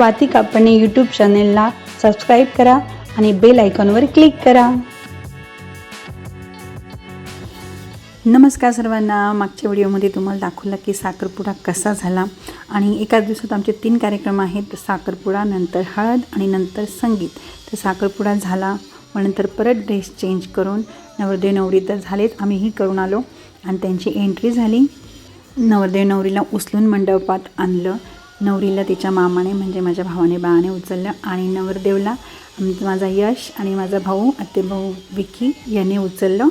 Swati Kapne YouTube चॅनेलला subscribe करा आणि बेल आयकॉनवर क्लिक करा. नमस्कार सर्वांना. मागच्या व्हिडिओमध्ये तुम्हाला दाखवला की साखरपुडा कसा झाला आणि एकाच दिवसात आमचे तीन कार्यक्रम आहेत. साखरपुडा नंतर हळद आणि नंतर संगीत. तर साखरपुडा झाला मग नंतर परत ड्रेस चेंज करून नवरदेव नवरी तर झालेच आम्हीही करून आलो. आणि त्यांची एंट्री झाली. नवरदेव नवरीला उचलून मंडपात आणलं. नवरीला तिच्या मामाने म्हणजे माझ्या भावाने बाळाने उचललं आणि नवरदेवला माझा यश आणि माझा भाऊ आत्तेभाऊ विकी यांनी उचललं.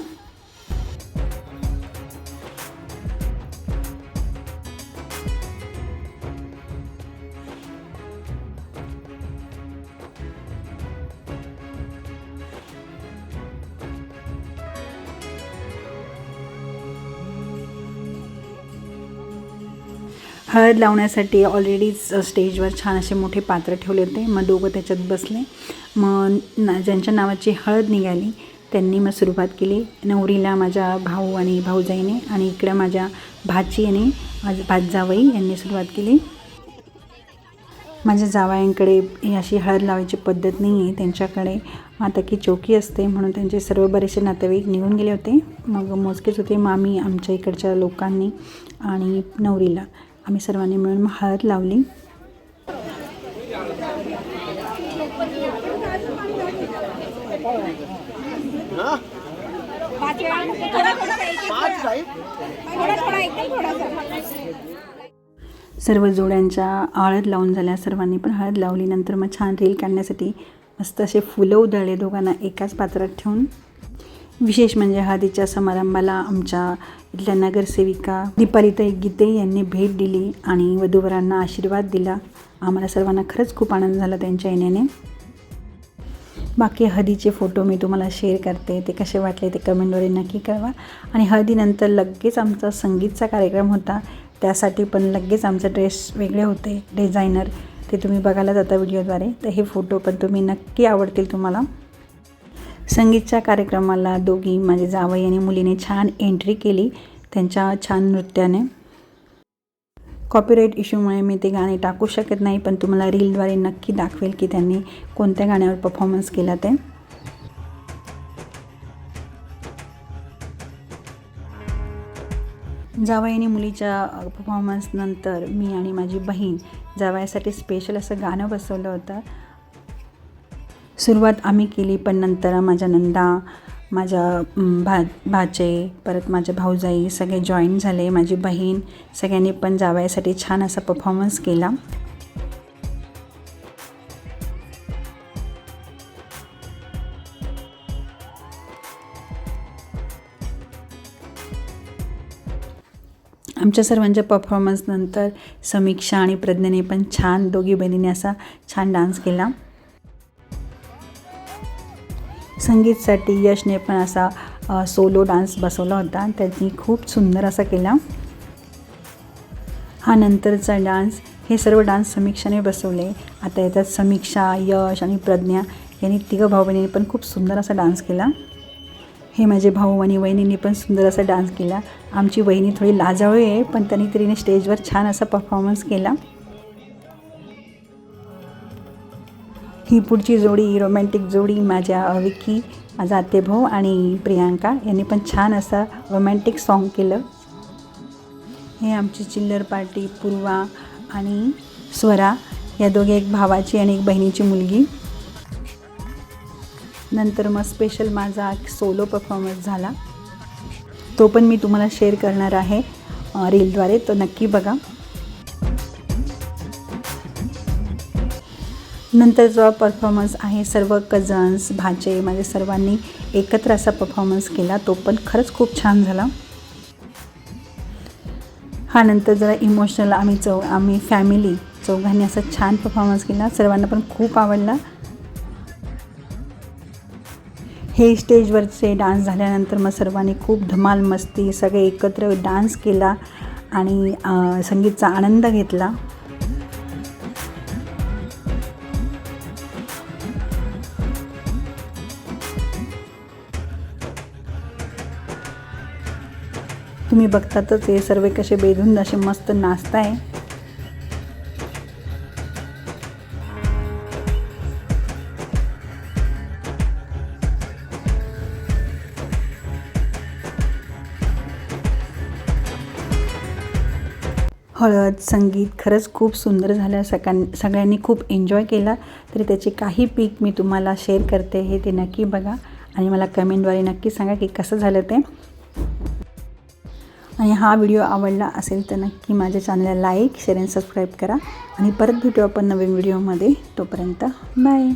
हळद लावण्यासाठी ऑलरेडीच स्टेजवर छान असे मोठे पात्र ठेवले होते. मग दोघं त्याच्यात बसले. मग ना ज्यांच्या नावाची हळद निघाली त्यांनी मग सुरुवात केली. नवरीला माझ्या भाऊ आणि भाऊजाईने आणि इकडं माझ्या भाची आणि भात जावई यांनी सुरुवात केली. माझ्या जावयांकडे अशी हळद लावायची पद्धत नाही आहे त्यांच्याकडे आता की चौकी असते म्हणून त्यांचे सर्व बरेचसे नातेवाईक निघून गेले होते. मग मोजकेच होते मामी आमच्या इकडच्या लोकांनी आणि नवरीला. आम्ही सर्वांनी मिळून मग हळद लावली. सर्व जोड्यांच्या हळद लावून झाल्या. सर्वांनी पण हळद लावली. नंतर मग छान रील काढण्यासाठी मस्त असे फुलं उधळले दोघांना एकाच पात्रात ठेवून. विशेष म्हणजे हळदीच्या समारंभाला आमच्या इथल्या नगरसेविका दीपालिताई गीते यांनी भेट दिली आणि वधूवरांना आशीर्वाद दिला. आम्हाला सर्वांना खरंच खूप आनंद झाला त्यांच्या येण्याने. बाकी हळदीचे फोटो मी तुम्हाला शेअर करते. ते कसे वाटले ते कमेंटद्वारे नक्की कळवा. आणि हळदीनंतर लगेच आमचा संगीतचा कार्यक्रम होता. त्यासाठी पण लगेच आमचे ड्रेस वेगळे होते. डिझायनर ते तुम्ही बघायला जाता व्हिडिओद्वारे तर हे फोटो पण तुम्ही नक्की आवडतील तुम्हाला. संगीतच्या कार्यक्रमाला दोघी माझे जावई आणि मुलीने छान एंट्री केली त्यांच्या छान नृत्याने. कॉपीराईट इश्यूमुळे मी ते गाणे टाकू शकत नाही पण तुम्हाला रीलद्वारे नक्की दाखवेल की त्यांनी कोणत्या गाण्यावर परफॉर्मन्स केला ते. जावई आणि मुलीच्या परफॉर्मन्सनंतर मी आणि माझी बहीण जावयासाठी स्पेशल असं गाणं बसवलं होतं. सुरुवात आम्ही केली पण नंतर माझ्या नंदा माझ्या भा भाचे परत माझ्या भाऊजाई सगळे जॉईन झाले. माझी बहीण सगळ्यांनी पण जावयासाठी छान असा परफॉर्मन्स केला. आमच्या सर्वांच्या परफॉर्मन्सनंतर समीक्षा आणि प्रज्ञेने पण छान दोघी बहिणीने असा छान डान्स केला. संगीतसाठी यशने पण असा सोलो डान्स बसवला होता त्यांनी खूप सुंदर असा केला. हा नंतरचा डान्स हे सर्व डान्स समीक्षाने बसवले. आता येतात समीक्षा यश आणि प्रज्ञा यांनी तिघं भाऊ बहिणींनी पण खूप सुंदर असा डान्स केला. हे माझे भाऊ आणि वहिनींनी पण सुंदर असा डान्स केला. आमची वहिनी थोडी लाजाळू आहे पण त्यांनी तरीने स्टेजवर छान असा परफॉर्मन्स केला. ही पुढची जोडी रोमॅन्टिक जोडी माझ्या विकी माझा आतेभाऊ आणि प्रियांका यांनी पण छान असं रोमॅन्टिक सॉन्ग केलं. हे आमची चिल्लर पार्टी पूर्वा आणि स्वरा या दोघे एक भावाची आणि एक बहिणीची मुलगी. नंतर मग स्पेशल माझा सोलो परफॉर्मन्स झाला. तो पण मी तुम्हाला शेअर करणार आहे रीलद्वारे तो नक्की बघा. नंतर जो परफॉर्मन्स आहे सर्व कझन्स भाचे माझे सर्वांनी एकत्र असा परफॉर्मन्स केला. तो पण खरंच खूप छान झाला. हा नंतर जरा इमोशनल आम्ही चौ आम्ही फॅमिली चौघांनी असा छान परफॉर्मन्स केला. सर्वांना पण खूप आवडला. हे स्टेजवरचे डान्स झाल्यानंतर मग सर्वांनी खूप धमाल मस्ती सगळे एकत्र डान्स केला आणि संगीतचा आनंद घेतला. तुम्ही बघतातच हे सर्व कसे बेधून असे मस्त नाचताय हळद संगीत खरंच खूप सुंदर झालं. सगळ्या सगळ्यांनी खूप एन्जॉय केला. तरी त्याचे काही पीक मी तुम्हाला शेअर करते हे ते नक्की बघा. आणि मला कमेंटद्वारे नक्की सांगा की कसं झालं ते. आणि हा व्हिडिओ आवडला असेल तर नक्की माझ्या चॅनलला लाईक शेअर अँड सबस्क्राईब करा. आणि परत भेटू आपण नवीन व्हिडिओमध्ये तोपर्यंत बाय